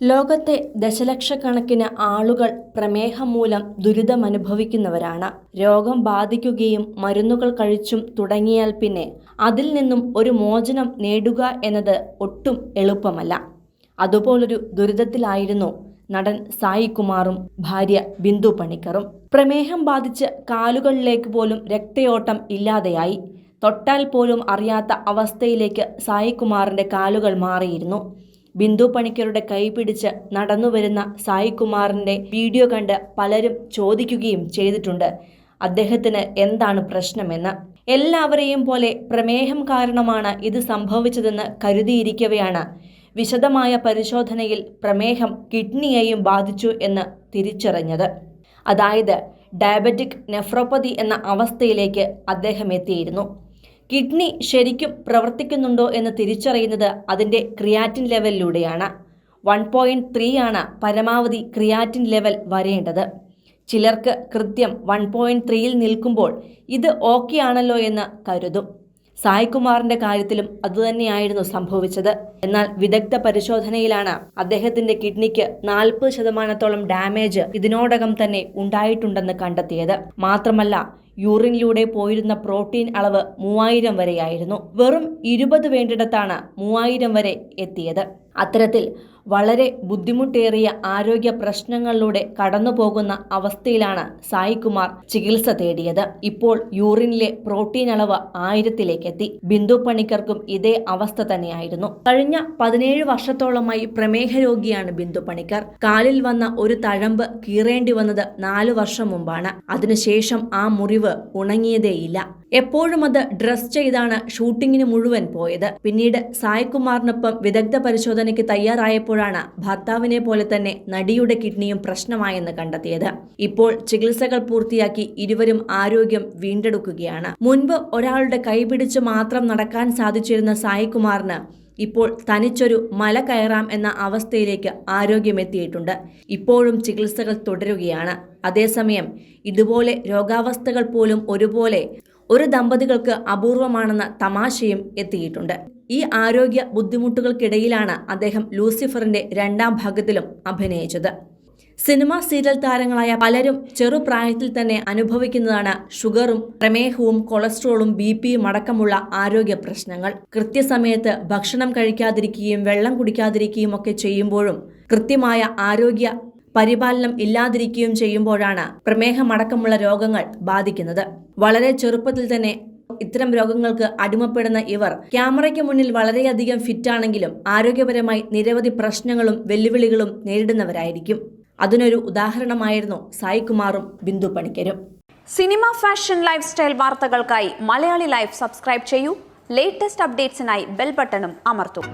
ലോകത്തെ ദശലക്ഷക്കണക്കിന് ആളുകൾ പ്രമേഹം മൂലം ദുരിതമനുഭവിക്കുന്നവരാണ്. രോഗം ബാധിക്കുകയും മരുന്നുകൾ കഴിച്ചും തുടങ്ങിയാൽ പിന്നെ അതിൽ നിന്നും ഒരു മോചനം നേടുക എന്നത് ഒട്ടും എളുപ്പമല്ല. അതുപോലൊരു ദുരിതത്തിലായിരുന്നു നടൻ സായി കുമാറും ഭാര്യ ബിന്ദു പണിക്കറും. പ്രമേഹം ബാധിച്ച് കാലുകളിലേക്ക് പോലും രക്തയോട്ടം ഇല്ലാതെയായി. തൊട്ടാൽ പോലും അറിയാത്ത അവസ്ഥയിലേക്ക് സായി കുമാറിന്റെ കാലുകൾ മാറിയിരുന്നു. ബിന്ദു പണിക്കരുടെ കൈ പിടിച്ച് നടന്നുവരുന്ന സായികുമാറിന്റെ വീഡിയോ കണ്ട് പലരും ചോദിക്കുകയും ചെയ്തിട്ടുണ്ട്. അദ്ദേഹത്തിന് എന്താണ് പ്രശ്നമെന്ന്. എല്ലാവരെയും പോലെ പ്രമേഹം കാരണമാണ് ഇത് സംഭവിച്ചതെന്ന് കരുതിയിരിക്കവെയാണ്. വിശദമായ പരിശോധനയിൽ പ്രമേഹം കിഡ്നിയെയും ബാധിച്ചു എന്ന് തിരിച്ചറിഞ്ഞത്. അതായത് ഡയബറ്റിക് നെഫ്രോപ്പതി എന്ന അവസ്ഥയിലേക്ക് അദ്ദേഹം എത്തിയിരുന്നു. കിഡ്നി ശരിക്കും പ്രവർത്തിക്കുന്നുണ്ടോ എന്ന് തിരിച്ചറിയുന്നത് അതിന്റെ ക്രിയാറ്റിൻ ലെവലിലൂടെയാണ്. വൺ പോയിന്റ് ത്രീ ആണ് പരമാവധി ക്രിയാറ്റിൻ ലെവൽ വരേണ്ടത്. ചിലർക്ക് കൃത്യം വൺ പോയിന്റ് ത്രീയിൽ നിൽക്കുമ്പോൾ ഇത് ഓക്കെ ആണല്ലോ എന്ന് കരുതും. സായ്കുമാറിന്റെ കാര്യത്തിലും അതുതന്നെയായിരുന്നു സംഭവിച്ചത്. എന്നാൽ വിദഗ്ധ പരിശോധനയിലാണ് അദ്ദേഹത്തിന്റെ കിഡ്നിക്ക് നാൽപ്പത് ശതമാനത്തോളം ഡാമേജ് ഇതിനോടകം തന്നെ ഉണ്ടായിട്ടുണ്ടെന്ന് കണ്ടെത്തിയത്. മാത്രമല്ല യൂറിനിലൂടെ പോയിരുന്ന പ്രോട്ടീൻ അളവ് മൂവായിരം വരെയായിരുന്നു. വെറും ഇരുപത് വേണ്ടിടത്താണ് മൂവായിരം വരെ എത്തിയത്. അത്തരത്തിൽ വളരെ ബുദ്ധിമുട്ടേറിയ ആരോഗ്യ പ്രശ്നങ്ങളിലൂടെ കടന്നുപോകുന്ന അവസ്ഥയിലാണ് സായികുമാർ ചികിത്സ തേടിയത്. ഇപ്പോൾ യൂറിനിലെ പ്രോട്ടീൻ അളവ് ആയിരത്തിലേക്ക് എത്തി ബിന്ദു പണിക്കർക്കും ഇതേ അവസ്ഥ തന്നെയായിരുന്നു. കഴിഞ്ഞ പതിനേഴ് വർഷത്തോളമായി പ്രമേഹ രോഗിയാണ് ബിന്ദു പണിക്കർ. കാലിൽ വന്ന ഒരു തഴമ്പ് കീറേണ്ടി വന്നത് നാലു വർഷം മുമ്പാണ്. അതിനുശേഷം ആ മുറിവ് ഉണങ്ങിയതേയില്ല. എപ്പോഴും അത് ഡ്രസ് ചെയ്താണ് ഷൂട്ടിങ്ങിന് മുഴുവൻ പോയത്. പിന്നീട് സായ്കുമാറിനൊപ്പം വിദഗ്ധ പരിശോധനയ്ക്ക് തയ്യാറായപ്പോഴാണ് ഭർത്താവിനെ പോലെ തന്നെ നടിയുടെ കിഡ്നിയും പ്രശ്നമായെന്ന് കണ്ടെത്തിയത്. ഇപ്പോൾ ചികിത്സകൾ പൂർത്തിയാക്കി ഇരുവരും ആരോഗ്യം വീണ്ടെടുക്കുകയാണ്. മുൻപ് ഒരാളുടെ കൈപിടിച്ച് മാത്രം നടക്കാൻ സാധിച്ചിരുന്ന സായികുമാറിന് ഇപ്പോൾ തനിച്ചൊരു മല കയറാം എന്ന അവസ്ഥയിലേക്ക് ആരോഗ്യമെത്തിയിട്ടുണ്ട് ഇപ്പോഴും ചികിത്സകൾ തുടരുകയാണ്. അതേസമയം ഇതുപോലെ രോഗാവസ്ഥകൾ പോലും ഒരുപോലെ ഒരു ദമ്പതികൾക്ക് അപൂർവമാണെന്ന തമാശയും എത്തിയിട്ടുണ്ട്. ഈ ആരോഗ്യ ബുദ്ധിമുട്ടുകൾക്കിടയിലാണ് അദ്ദേഹം ലൂസിഫറിന്റെ രണ്ടാം ഭാഗത്തിലും അഭിനയിച്ചത്. സിനിമ സീരിയൽ താരങ്ങളായ പലരും ചെറുപ്രായത്തിൽ തന്നെ അനുഭവിക്കുന്നതാണ് ഷുഗറും പ്രമേഹവും കൊളസ്ട്രോളും ബി പിയും അടക്കമുള്ള ആരോഗ്യ പ്രശ്നങ്ങൾ. കൃത്യസമയത്ത് ഭക്ഷണം കഴിക്കാതിരിക്കുകയും വെള്ളം കുടിക്കാതിരിക്കുകയും ഒക്കെ ചെയ്യുമ്പോഴും കൃത്യമായ ആരോഗ്യ പരിപാലനം ഇല്ലാതിരിക്കുകയും ചെയ്യുമ്പോഴാണ് പ്രമേഹമടക്കമുള്ള രോഗങ്ങൾ ബാധിക്കുന്നത്. വളരെ ചെറുപ്പത്തിൽ തന്നെ ഇത്തരം രോഗങ്ങൾക്ക് അടിമപ്പെടുന്ന ഇവർ ക്യാമറയ്ക്ക് മുന്നിൽ വളരെയധികം ഫിറ്റാണെങ്കിലും ആരോഗ്യപരമായി നിരവധി പ്രശ്നങ്ങളും വെല്ലുവിളികളും നേരിടുന്നവരായിരിക്കും. അതിനൊരു ഉദാഹരണമായിരുന്നു സായികുമാറും ബിന്ദു പണിക്കരും. സിനിമ ഫാഷൻ ലൈഫ് സ്റ്റൈൽ വാർത്തകൾക്കായി മലയാളി ലൈഫ് സബ്സ്ക്രൈബ് ചെയ്യൂ. ലേറ്റസ്റ്റ് അപ്ഡേറ്റ്സിനായി ബെൽ ബട്ടണും അമർത്തും.